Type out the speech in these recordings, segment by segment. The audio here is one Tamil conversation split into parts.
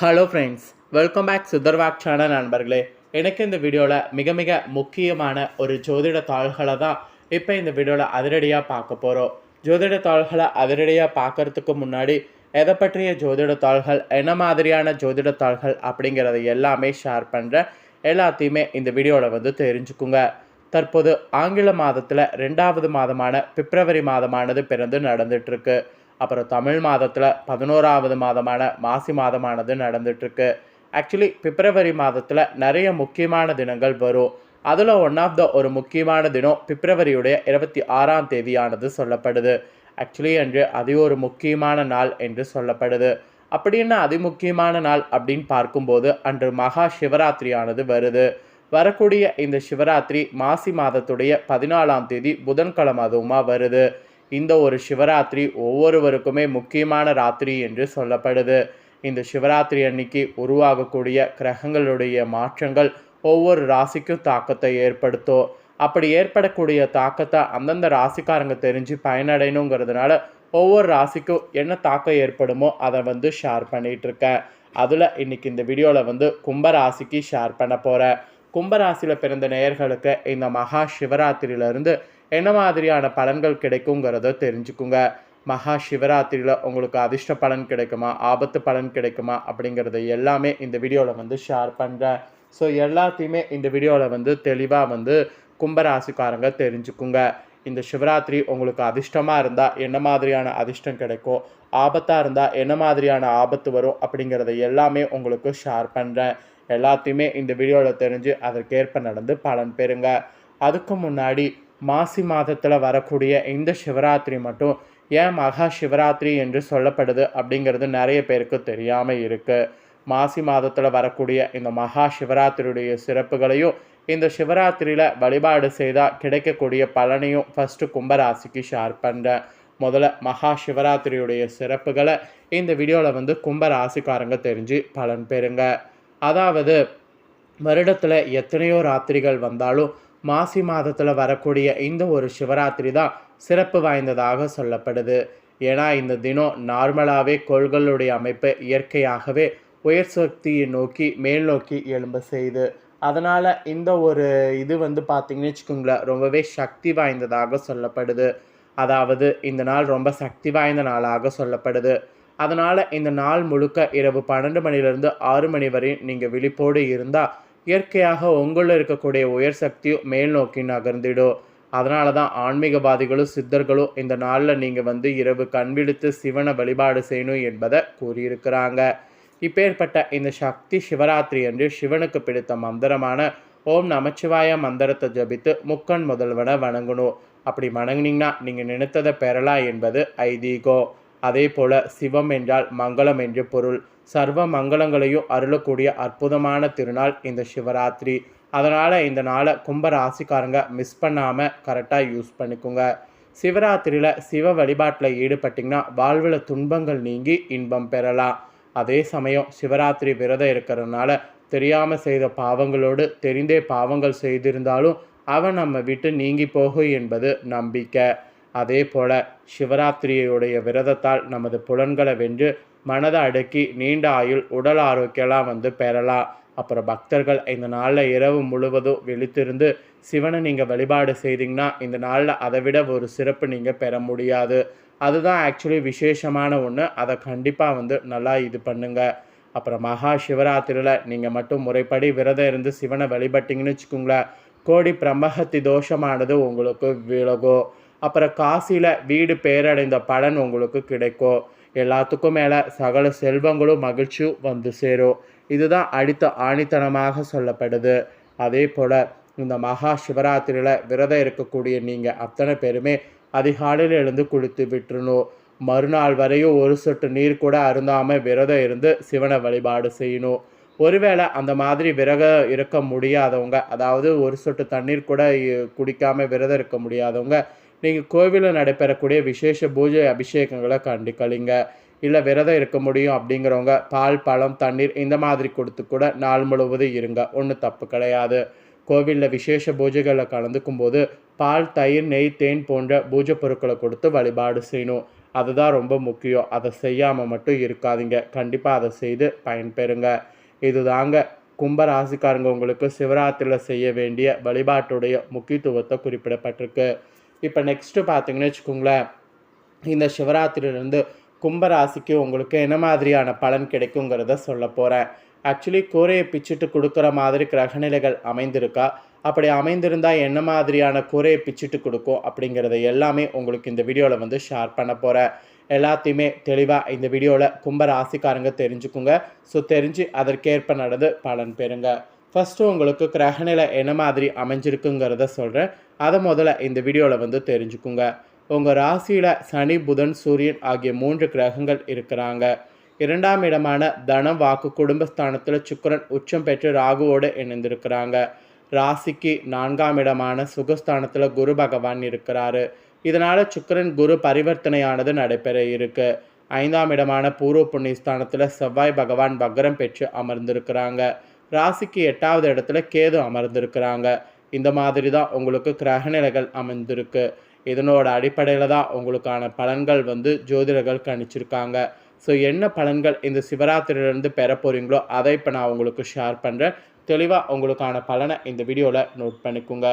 ஹலோ ஃப்ரெண்ட்ஸ் வெல்கம் பேக் சுதர்வாக் சேனல் நண்பர்களே. எனக்கு இந்த வீடியோவில் மிக மிக முக்கியமான ஒரு ஜோதிட தாள்களை தான் இப்போ இந்த வீடியோவில் அதிரடியாக பார்க்க போகிறோம் ஜோதிட தாள்களை அதிரடியாக பார்க்கறதுக்கு முன்னாடி எதை பற்றிய ஜோதிட தாள்கள் என்ன மாதிரியான ஜோதிட தாள்கள் அப்படிங்கிறத எல்லாமே ஷேர் பண்ணுறேன் எல்லாத்தையுமே இந்த வீடியோவில் வந்து தெரிஞ்சுக்குங்க. தற்போது ஆங்கில மாதத்தில் ரெண்டாவது மாதமான பிப்ரவரி மாதமானது பிறந்து நடந்துட்டுருக்கு அப்புறம் தமிழ் மாதத்தில் பதினோராவது மாதமான மாசி மாதமானது நடந்துட்டுருக்கு. ஆக்சுவலி பிப்ரவரி மாதத்தில் நிறைய முக்கியமான தினங்கள் வரும். அதில் ஒன் ஆஃப் த ஒரு முக்கியமான தினம் பிப்ரவரியுடைய இருபத்தி ஆறாம் தேதியானது சொல்லப்படுது. ஆக்சுவலி அன்று அது ஒரு முக்கியமான நாள் என்று சொல்லப்படுது. அப்படின்னு அதிமுக்கியமான நாள் அப்படின்னு பார்க்கும்போது அன்று மகா சிவராத்திரியானது வருது. வரக்கூடிய இந்த சிவராத்திரி மாசி மாதத்துடைய பதினாலாம் தேதி புதன்கிழமை அதுவுமா வருது. இந்த ஒரு சிவராத்திரி ஒவ்வொருவருக்குமே முக்கியமான ராத்திரி என்று சொல்லப்படுது. இந்த சிவராத்திரி அன்னைக்கு உருவாகக்கூடிய கிரகங்களுடைய மாற்றங்கள் ஒவ்வொரு ராசிக்கும் தாக்கத்தை ஏற்படுத்தும். அப்படி ஏற்படக்கூடிய தாக்கத்தை அந்தந்த ராசிக்காரங்க தெரிஞ்சு பயனடையணுங்கிறதுனால ஒவ்வொரு ராசிக்கும் என்ன தாக்கம் ஏற்படுமோ அதை வந்து ஷேர் பண்ணிகிட்ருக்கேன். அதில் இன்னைக்கு இந்த வீடியோவில் வந்து கும்பராசிக்கு ஷேர் பண்ண போகிறேன் கும்பராசியில் பிறந்த நேயர்களுக்கு இந்த மகா சிவராத்திரியிலேருந்து என்ன மாதிரியான பலன்கள் கிடைக்குங்கிறத தெரிஞ்சுக்குங்க. மகா சிவராத்திரியில் உங்களுக்கு அதிர்ஷ்ட பலன் கிடைக்குமா? ஆபத்து பலன் கிடைக்குமா? அப்படிங்கிறத எல்லாமே இந்த வீடியோவில் வந்து ஷேர் பண்ணுறேன் ஸோ எல்லாத்தையுமே இந்த வீடியோவில் வந்து தெளிவாக வந்து கும்பராசிக்காரங்க தெரிஞ்சுக்குங்க. இந்த சிவராத்திரி உங்களுக்கு அதிர்ஷ்டமாக இருந்தால் என்ன மாதிரியான அதிர்ஷ்டம் கிடைக்கும் ஆபத்தாக இருந்தால் என்ன மாதிரியான ஆபத்து வரும் அப்படிங்கிறத எல்லாமே உங்களுக்கு ஷேர் பண்ணுறேன் எல்லாத்தையுமே இந்த வீடியோவில் தெரிஞ்சு அதற்கேற்ப நடந்து பலன் பெறுங்க. அதுக்கு முன்னாடி மாசி மாதத்தில் வரக்கூடிய இந்த சிவராத்திரி மட்டும் ஏன் மகா சிவராத்திரி என்று சொல்லப்படுது அப்படிங்கிறது நிறைய பேருக்கு தெரியாமல் இருக்குது மாசி மாதத்தில் வரக்கூடிய இந்த மகா சிவராத்திரியுடைய சிறப்புகளையும் இந்த சிவராத்திரியில் வழிபாடு செய்தால் கிடைக்கக்கூடிய பலனையும் ஃபஸ்ட்டு கும்பராசிக்கு ஷேர் பண்ணுறேன் முதல்ல மகா சிவராத்திரியுடைய சிறப்புகளை இந்த வீடியோவில் வந்து கும்பராசிக்காரங்க தெரிஞ்சு பலன் பெறுங்க. அதாவது வருடத்தில் எத்தனையோ ராத்திரிகள் வந்தாலும் மாசி மாதத்தில் வரக்கூடிய இந்த ஒரு சிவராத்திரி தான் சிறப்பு வாய்ந்ததாக சொல்லப்படுது. ஏன்னா இந்த தினம் நார்மலாகவே கோள்களுடைய அமைப்பு இயற்கையாகவே உயர் சக்தியை நோக்கி மேல் நோக்கி எழும்ப செய்யுது அதனால் இந்த ஒரு இது வந்து பார்த்திங்கன்னு வச்சுக்கோங்களேன் ரொம்பவே சக்தி வாய்ந்ததாக சொல்லப்படுது. அதாவது இந்த நாள் ரொம்ப சக்தி வாய்ந்த நாளாக சொல்லப்படுது. அதனால் இந்த நாள் முழுக்க இரவு பன்னெண்டு மணிலேருந்து ஆறு மணி வரை நீங்கள் விழிப்போடு இருந்தால் இயற்கையாக உங்களில் இருக்கக்கூடிய உயர் சக்தியும் மேல் நோக்கி நகர்ந்திடும் அதனால தான் ஆன்மீகவாதிகளும் சித்தர்களும் இந்த நாளில் நீங்கள் வந்து இரவு கண் விழித்து சிவனை வழிபாடு செய்யணும் என்பதை கூறியிருக்கிறாங்க. இப்பேற்பட்ட இந்த சக்தி சிவராத்திரி என்று சிவனுக்கு பிடித்த மந்திரமான ஓம் நமச்சிவாய மந்திரத்தை ஜபித்து முக்கன் முதல்வனை வணங்கணும். அப்படி வணங்கினீங்கன்னா நீங்கள் நினைத்ததை பெறலாம் என்பது ஐதீகம். அதே போல சிவம் என்றால் மங்களம் என்று பொருள். சர்வ மங்களங்களையும் அருளக்கூடிய அற்புதமான திருநாள் இந்த சிவராத்திரி. அதனால் இந்த நாளை கும்ப ராசிக்காரங்க மிஸ் பண்ணாமல் கரெக்டாக யூஸ் பண்ணிக்கோங்க. சிவராத்திரியில் சிவ வழிபாட்டில் ஈடுபட்டிங்கன்னா வாழ்வில் துன்பங்கள் நீங்கி இன்பம் பெறலாம். அதே சமயம் சிவராத்திரி விரதம் இருக்கிறதுனால தெரியாமல் செய்த பாவங்களோடு தெரிந்தே பாவங்கள் செய்திருந்தாலும் அவன் நம்ம விட்டு நீங்கி போகும் என்பது நம்பிக்கை. அதே போல் சிவராத்திரியுடைய விரதத்தால் நமது புலன்களை வென்று மனதை அடக்கி நீண்ட ஆயுள் உடல் ஆரோக்கியம்லாம் வந்து பெறலாம். அப்புறம் பக்தர்கள் இந்த நாளில் இரவு முழுவதும் விழித்திருந்து சிவனை நீங்கள் வழிபாடு செய்தீங்கன்னா இந்த நாளில் அதை விட ஒரு சிறப்பு நீங்கள் பெற முடியாது. அதுதான் ஆக்சுவலி விசேஷமான ஒன்று அதை கண்டிப்பாக வந்து நல்லா இது பண்ணுங்கள் அப்புறம் மகா சிவராத்திரியில் நீங்கள் மட்டும் முறைப்படி விரதம் இருந்து சிவனை வழிபட்டிங்கன்னு வச்சுக்கோங்களேன். கோடி பிரம்மஹத்தி தோஷமானது உங்களுக்கு விலகும். அப்புறம் காசியில் வீடு பேரடைந்த பலன் உங்களுக்கு கிடைக்கும். எல்லாத்துக்கும் மேலே சகல செல்வங்களும் மகிழ்ச்சியும் வந்து சேரும். இதுதான் அடித்த ஆணித்தனமாக சொல்லப்படுது. அதே போல் இந்த மகா சிவராத்திரியில் விரதம் இருக்கக்கூடிய நீங்கள் அத்தனை பேருமே அதிகாலையில் எழுந்து குளித்து விட்டுறணும். மறுநாள் வரையும் ஒரு சொட்டு நீர் கூட அருந்தாமல் விரதம் இருந்து சிவனை வழிபாடு செய்யணும். ஒருவேளை அந்த மாதிரி விரதம் இருக்க முடியாதவங்க அதாவது ஒரு சொட்டு தண்ணீர் கூட குடிக்காமல் விரதம் இருக்க முடியாதவங்க நீங்கள் கோவிலில் நடைபெறக்கூடிய விசேஷ பூஜை அபிஷேகங்களை கண்டுக்கலிங்க. இல்லை விரதம் இருக்க முடியும் அப்படிங்கிறவங்க பால் பழம் தண்ணீர் இந்த மாதிரி கொடுத்து கூட நாள் முழுவதும் இருங்க. ஒன்றும் தப்பு கிடையாது. கோவிலில் விசேஷ பூஜைகளில் கலந்துக்கும் போது பால் தயிர் நெய் தேன் போன்ற பூஜை பொருட்களை கொடுத்து வழிபாடு செய்யணும். அதுதான் ரொம்ப முக்கியம். அதை செய்யாமல் மட்டும் இருக்காதீங்க. கண்டிப்பாக அதை செய்து பயன்பெறுங்க. இதுதாங்க கும்ப ராசிக்காரங்க உங்களுக்கு சிவராத்திரியில் செய்ய வேண்டிய வழிபாட்டுடைய முக்கியத்துவத்தை குறிப்பிடப்பட்டிருக்கு. இப்போ நெக்ஸ்ட்டு பார்த்தீங்கன்னு வச்சுக்கோங்களேன் இந்த சிவராத்திரியிலேருந்து கும்பராசிக்கு உங்களுக்கு என்ன மாதிரியான பலன் கிடைக்குங்கிறத சொல்ல போகிறேன் ஆக்சுவலி கூரையை பிச்சுட்டு கொடுக்குற மாதிரி கிரகநிலைகள் அமைந்திருக்கா? அப்படி அமைந்திருந்தால் என்ன மாதிரியான கூரையை பிச்சுட்டு கொடுக்கும் அப்படிங்கிறத எல்லாமே உங்களுக்கு இந்த வீடியோவில் வந்து ஷேர் பண்ண போகிறேன் எல்லாத்தையுமே தெளிவாக இந்த வீடியோவில் கும்ப ராசிக்காரங்க தெரிஞ்சுக்குங்க. ஸோ தெரிஞ்சு அதற்கேற்ப நடந்து பலன் பெறுங்க. ஃபஸ்ட்டு உங்களுக்கு கிரகநிலை என்ன மாதிரி அமைஞ்சிருக்குங்கிறத சொல்கிறேன் அதை முதல்ல இந்த வீடியோவில் வந்து தெரிஞ்சுக்குங்க. உங்கள் ராசியில் சனி புதன் சூரியன் ஆகிய மூன்று கிரகங்கள் இருக்கிறாங்க. இரண்டாம் இடமான தனம் வாக்கு குடும்பஸ்தானத்தில் சுக்கரன் உச்சம் பெற்று ராகுவோடு இணைந்திருக்கிறாங்க. ராசிக்கு நான்காம் இடமான சுகஸ்தானத்தில் குரு பகவான் இருக்கிறாரு. இதனால் சுக்கரன் குரு பரிவர்த்தனையானது நடைபெற இருக்கு. ஐந்தாம் இடமான பூர்வ புண்ணியஸ்தானத்தில் செவ்வாய் பகவான் பக்ரம் பெற்று அமர்ந்திருக்கிறாங்க. ராசிக்கு எட்டாவது இடத்துல கேது அமர்ந்திருக்கிறாங்க. இந்த மாதிரி தான் உங்களுக்கு கிரகநிலைகள் அமைந்திருக்கு. இதனோட அடிப்படையில் தான் உங்களுக்கான பலன்கள் வந்து ஜோதிடர்கள் கணிச்சிருக்காங்க. ஸோ என்ன பலன்கள் இந்த சிவராத்திரியிலேருந்து பெற போகிறீங்களோ அதை இப்போ நான் உங்களுக்கு ஷேர் பண்ணுறேன் தெளிவாக உங்களுக்கான பலனை இந்த வீடியோவில் நோட் பண்ணிக்கோங்க.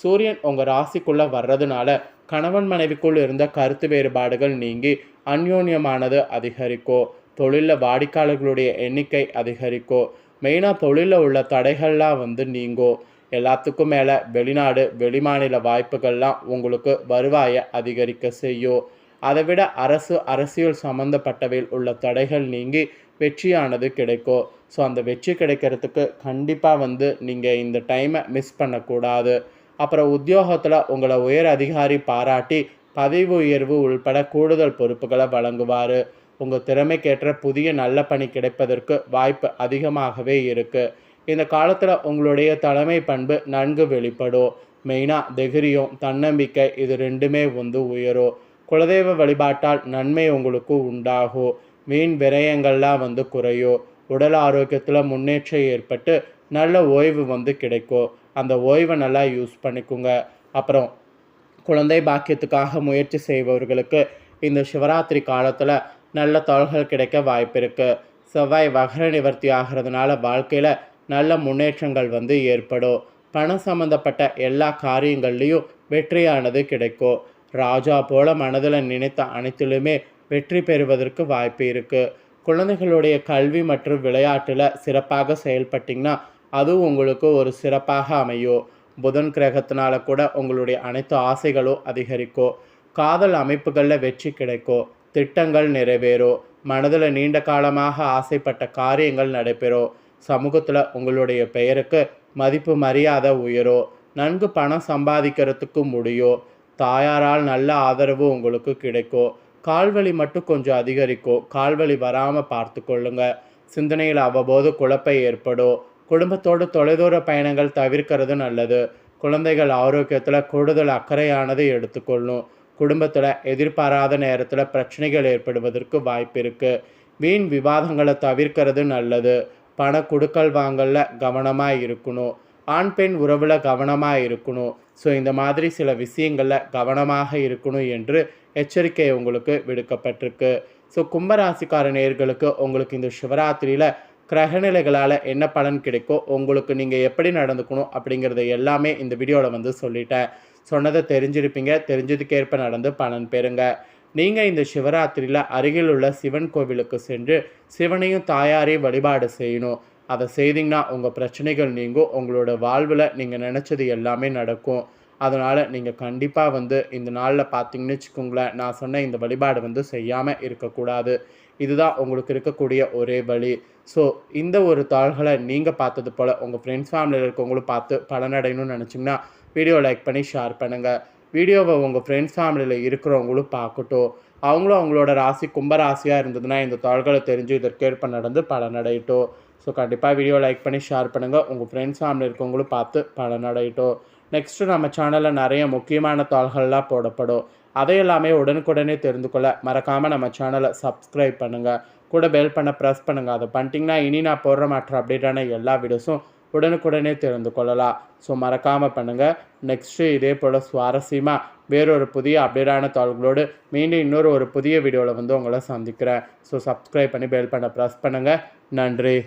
சூரியன் உங்கள் ராசிக்குள்ளே வர்றதுனால கணவன் மனைவிக்குள் இருந்த கருத்து வேறுபாடுகள் நீங்கி அந்யோன்யமானது அதிகரிக்கும் தொழிலில் வாடிக்கையாளர்களுடைய எண்ணிக்கை அதிகரிக்கும் மெயினாக தொழிலில் உள்ள தடைகள்லாம் வந்து நீங்கும் எல்லாத்துக்கும் மேலே வெளிநாடு வெளிமாநில வாய்ப்புகள்லாம் உங்களுக்கு வருவாயை அதிகரிக்க செய்யும் அதை விட அரசு அரசியல் சம்மந்தப்பட்டவையில் உள்ள தடைகள் நீங்கி வெற்றியானது கிடைக்கும் ஸோ அந்த வெற்றி கிடைக்கிறதுக்கு கண்டிப்பாக வந்து நீங்கள் இந்த டைமை மிஸ் பண்ணக்கூடாது. அப்புறம் உத்தியோகத்தில் உங்களை உயர் அதிகாரி பாராட்டி பதவி உயர்வு உள்பட கூடுதல் பொறுப்புகளை வழங்குவார். உங்கள் திறமைக்கேற்ற புதிய நல்ல பணி கிடைப்பதற்கு வாய்ப்பு அதிகமாகவே இருக்குது இந்த காலத்தில் உங்களுடைய தலைமை பண்பு நன்கு வெளிப்படும். மெயினாக தைரியம் தன்னம்பிக்கை இது ரெண்டுமே வந்து உயரும். குலதெய்வ வழிபாட்டால் நன்மை உங்களுக்கு உண்டாகும். மீன் விரயங்கள்லாம் வந்து குறையும். உடல் ஆரோக்கியத்தில் முன்னேற்றம் ஏற்பட்டு நல்ல ஓய்வு வந்து கிடைக்கும். அந்த ஓய்வை நல்லா யூஸ் பண்ணிக்கோங்க. அப்புறம் குழந்தை பாக்கியத்துக்காக முயற்சி செய்பவர்களுக்கு இந்த சிவராத்திரி காலத்தில் நல்ல தொழில்கள் கிடைக்க வாய்ப்பு இருக்குது செவ்வாய் வகர நிவர்த்தி ஆகிறதுனால வாழ்க்கையில் நல்ல முன்னேற்றங்கள் வந்து ஏற்படும். பணம் சம்மந்தப்பட்ட எல்லா காரியங்கள்லேயும் வெற்றியானது கிடைக்கும். ராஜா போல மனதில் நினைத்த அனைத்திலுமே வெற்றி பெறுவதற்கு வாய்ப்பு இருக்குது குழந்தைகளுடைய கல்வி மற்றும் விளையாட்டில் சிறப்பாக செயல்பட்டிங்கன்னா அதுவும் உங்களுக்கு ஒரு சிறப்பாக அமையும். புதன் கிரகத்தினால கூட உங்களுடைய அனைத்து ஆசைகளும் அதிகரிக்கும். காதல் அமைப்புகளில் வெற்றி கிடைக்கும். திட்டங்கள் நிறைவேறும். மனதில் நீண்ட காலமாக ஆசைப்பட்ட காரியங்கள் நடைபெறும். சமூகத்தில் உங்களுடைய பெயருக்கு மதிப்பு மரியாதை உயரும் நன்கு பணம் சம்பாதிக்கிறதுக்கு முடியும் தாயாரால் நல்ல ஆதரவு உங்களுக்கு கிடைக்கும் கால்வலி மட்டும் கொஞ்சம் அதிகரிக்கும் கால்வலி வராமல் பார்த்து கொள்ளுங்க சிந்தனையில் அவ்வப்போது குழப்பை ஏற்படும் குடும்பத்தோடு தொலைதூர பயணங்கள் தவிர்க்கிறது நல்லது. குழந்தைகள் ஆரோக்கியத்தில் கூடுதல் அக்கறையானது எடுத்துக்கொள்ளும். குடும்பத்தில் எதிர்பாராத நேரத்தில் பிரச்சனைகள் ஏற்படுவதற்கு வாய்ப்பு இருக்குது வீண் விவாதங்களை தவிர்க்கிறது நல்லது. பண கொடுக்கல் வாங்கல கவனமாக இருக்கணும். ஆண் பெண் உறவில் கவனமாக இருக்கணும். ஸோ இந்த மாதிரி சில விஷயங்களில் கவனமாக இருக்கணும் என்று எச்சரிக்கை உங்களுக்கு விடுக்கப்பட்டிருக்கு. ஸோ கும்பராசிக்கார நேர்களுக்கு உங்களுக்கு இந்த சிவராத்திரியில் கிரகநிலைகளால் என்ன பலன் கிடைக்கும் உங்களுக்கு நீங்கள் எப்படி நடந்துக்கணும் அப்படிங்கிறத எல்லாமே இந்த வீடியோவில் வந்து சொல்லிட்டேன். சொன்னதை தெரிஞ்சிருப்பீங்க. தெரிஞ்சதுக்கேற்ப நடந்து பலன் பெறுங்க. நீங்கள் இந்த சிவராத்திரியில் அருகில் உள்ள சிவன் கோவிலுக்கு சென்று சிவனையும் தாயாரையும் வழிபாடு செய்யணும். அதை செய்தீங்கன்னா உங்கள் பிரச்சனைகள் நீங்கும். உங்களோட வாழ்வில் நீங்கள் நினச்சது எல்லாமே நடக்கும். அதனால் நீங்கள் கண்டிப்பாக வந்து இந்த நாளில் பார்த்தீங்கன்னு வச்சுக்கோங்களேன் நான் சொன்ன இந்த வழிபாடு வந்து செய்யாமல் இருக்கக்கூடாது. இதுதான் உங்களுக்கு இருக்கக்கூடிய ஒரே வழி. ஸோ இந்த ஒரு தாள்களை நீங்கள் பார்த்தது போல் உங்கள் ஃப்ரெண்ட்ஸ் ஃபேமிலியில் இருக்கவங்களும் பார்த்து பலனடையணும்னு நினச்சிங்கன்னா வீடியோ லைக் பண்ணி ஷேர் பண்ணுங்கள் வீடியோவை உங்கள் ஃப்ரெண்ட்ஸ் ஃபேமிலியில் இருக்கிறவங்களும் பார்க்கட்டும். அவங்களும் அவங்களோட ராசி கும்ப ராசியாக இருந்ததுன்னா இந்த தாள்களை தெரிஞ்சு இதற்கேற்ப நடந்து பலனடையட்டும். ஸோ கண்டிப்பாக வீடியோ லைக் பண்ணி ஷேர் பண்ணுங்கள் உங்கள் ஃப்ரெண்ட்ஸ் ஃபேமிலி இருக்கவங்களும் பார்த்து பலனடையட்டும். நெக்ஸ்ட்டு நம்ம சேனலில் நிறைய முக்கியமான தாள்கள்லாம் போடப்படும். அதையெல்லாமே உடனுக்குடனே தெரிந்து கொள்ள மறக்காமல் நம்ம சேனலை சப்ஸ்கிரைப் பண்ணுங்கள் கூட பெல் பண்ண ப்ரெஸ் பண்ணுங்கள் அதை பண்ணிட்டிங்கன்னா இனி நான் போடுற மாற்ற அப்டேட்டான எல்லா வீடியோஸும் உடனுக்குடனே தெரிந்து கொள்ளலாம். ஸோ மறக்காமல் பண்ணுங்கள் நெக்ஸ்ட்டு இதே போல் சுவாரஸ்யமாக வேறொரு புதிய அப்டேட்டான தாள்களோடு மீண்டும் இன்னொரு ஒரு புதிய வீடியோவில் வந்து உங்களை சந்திக்கிறேன். ஸோ சப்ஸ்கிரைப் பண்ணி பெல் பண்ண ப்ரெஸ் பண்ணுங்கள் நன்றி.